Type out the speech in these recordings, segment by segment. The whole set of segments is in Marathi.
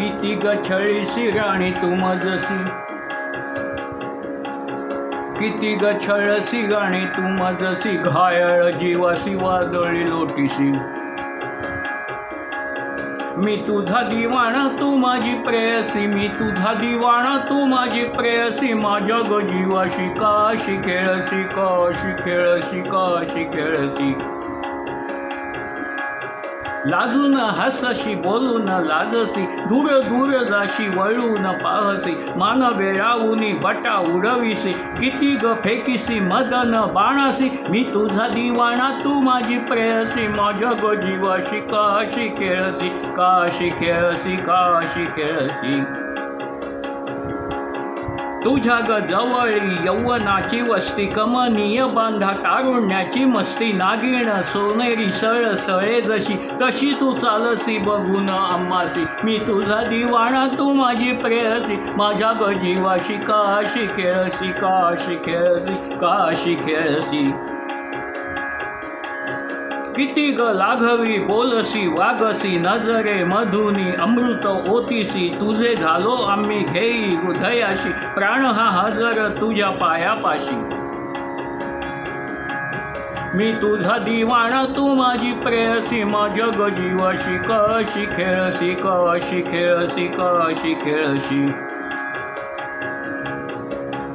किती गछळीसी राणी तू मजसी किती गछळसी गाणी तू मजसी घायळ जीवासी वादळी लोटीसी मी तुझा दिवाणा तू माझी प्रेयसी मी तुझा दिवाणा तू माझी प्रेयसी माझ्या ग जीवाशी काशी खेळसी काशी खेळसी काशी खेळसी. लाजून हसशी बोलून लाजसी दूर दूर जाशी वळून पाहसी मान वेळाऊनी बटा उडविसी किती ग फेकिसी मदन बाणासी मी तुझा दिवाणा तू माझी प्रेयसी माझ्या ग जीवाशी काशी खेळसी काशी खेळसी काशी खेळसी तुझ्या गजवळी जवळी यौवनाची वस्ती कमनीय बांधा तारुण्याची मस्ती नागिण सोनेरी सळ सळे जशी तशी तू चालसी बघून अम्मासी. मी तुझा दिवाणा तू माझी प्रेयसी. माझ्या गजीवाशी काशी खेळसी काशी खेळसी काशी खेळसी. किती ग लाघवी बोलसी वागसी नजरे मधुनी अमृत ओतीसी तुझे झालो आम्ही घेई हृदयाशी प्राण हा हजर तुझ्या पायापाशी. मी तुझा दिवाणा तू माझी प्रेयसी म जग जीवाशी कशी खेळसी कशी खेळसी कशी खेळशी.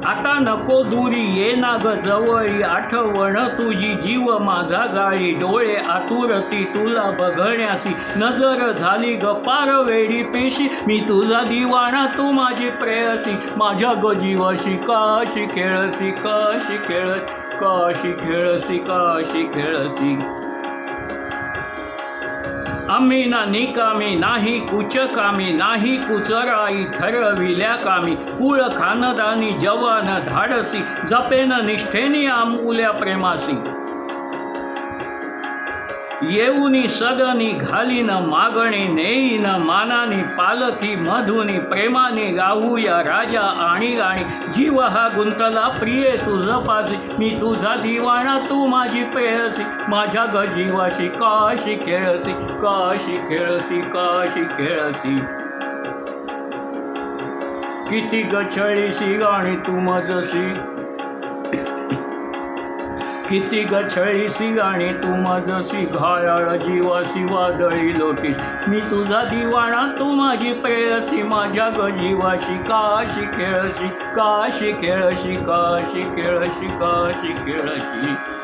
आता नको दुरी ये ना ग जवळी आठवण तुझी जीव माझा जाळी डोळे आतुरती तुला बघण्यासी. नजर झाली ग पार वेडी पेशी मी तुझा दिवाणा तू माझी प्रेयसी. माझ्या ग जीवाशी काशी खेळसी काशी खेळ काशी खेळसी काशी खेळसी. आम्ही ना निकामी नाही कुच कामी नाही कुचराई ठरविल्या कामी. कुळ खानदानी जवान धाडसी जपेन निष्ठेनी आमुल्या प्रेमासी. येऊनी सदनी घालीन मागणी नेईन मानानी पालखी मधुनी प्रेमाने गाहूया राजा आणि गाणी. जीव हा गुंतला प्रिये तुझ पासी मी तुझा दिवाणा तू माझी प्रेयसी माझ्या ग जीवाशी काशी खेळसी काशी खेळसी काशी खेळसी. किती गछळीशी गाणी तू मजसी. किती गछळीसी गाणी तू माझसी घायाळ जीवाशी वादळी लोटीस मी तुझा दिवाणा तू माझी प्रेयसी माझ्या ग जीवाशी काशी खेळशी काशी खेळशी काशी खेळशी काशी खेळशी.